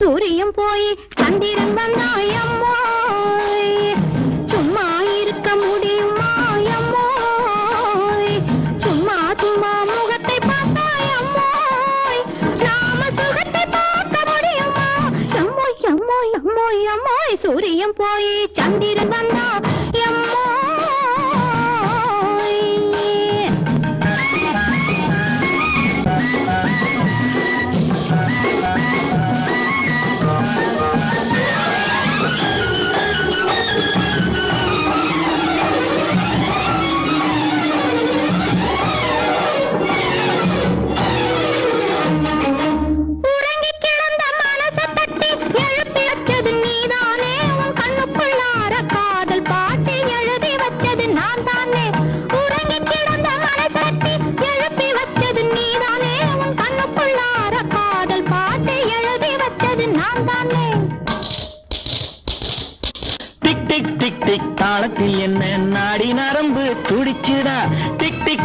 சூரியன் போய் சந்திரன் வந்தாயம்மோய் சும்மா இருக்க முடியுமா அம்மோய் சும்மா சும்மா முகத்தை பார்த்தாயம்மோய் நாம சுகத்தை பார்க்க முடியுமா? எம்மோய் எம்மோய் எம்மோய் எம்மோய் சூரியன் போய் சந்திரன் வந்தா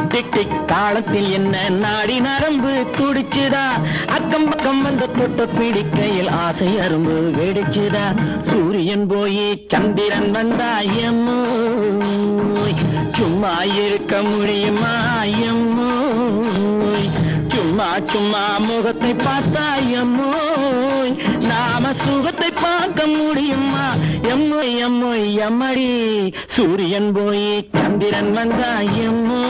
டிக் டிக் தாளத்தில் என்ன நாடி நரம்பு துடிச்சுதா? அக்கம் பக்கம் வந்த தொட்ட பிடிக்கையில் ஆசை அரும்பு வெடிச்சுதா? சூரியன் போய் சந்திரன் வந்தா சும்மா இருக்க முடியுமா எம்மோய் சும்மா சும்மா முகத்தை பார்த்தா நாம சுகத்தை பார்க்க முடியுமா? எம்மோ எம்மோ எம்மடி சூரியன் போய் சந்திரன் வந்தா எம்மோ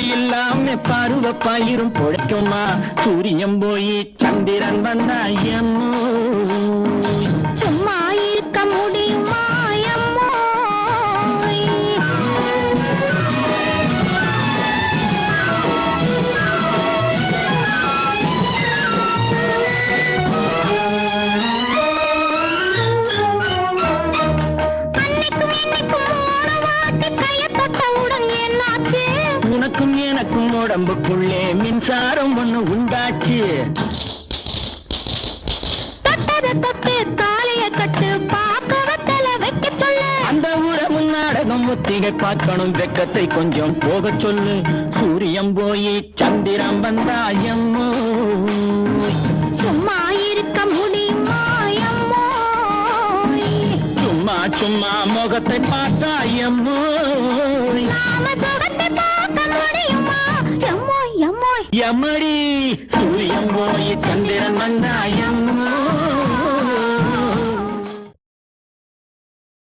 காவலுக்கென்றொரு இல்லாம பருவ பயிரும் பொழைக்குமா? சூரியன் போய் சந்திரன் வந்தா எம்மோய் உடம்புக்குள்ளே மின்சாரம் ஒண்ணு உண்டாச்சு. தொட்டத தொட்டு தாலிய கட்டு பாக்க வத்தல வைக்க சொல்லு. அந்த உறவு நாடகம் ஒத்திகை பார்க்கணும் வெக்கத்தை கொஞ்சம் போக சொல்லு. சூரியன் போய் வந்தா எம்மோய் சும்மா இருக்க முடியுமா சும்மா சும்மா முகத்தை பார்த்தா நாம எம்மடி சூரியன் போய் சந்திரன் வந்தா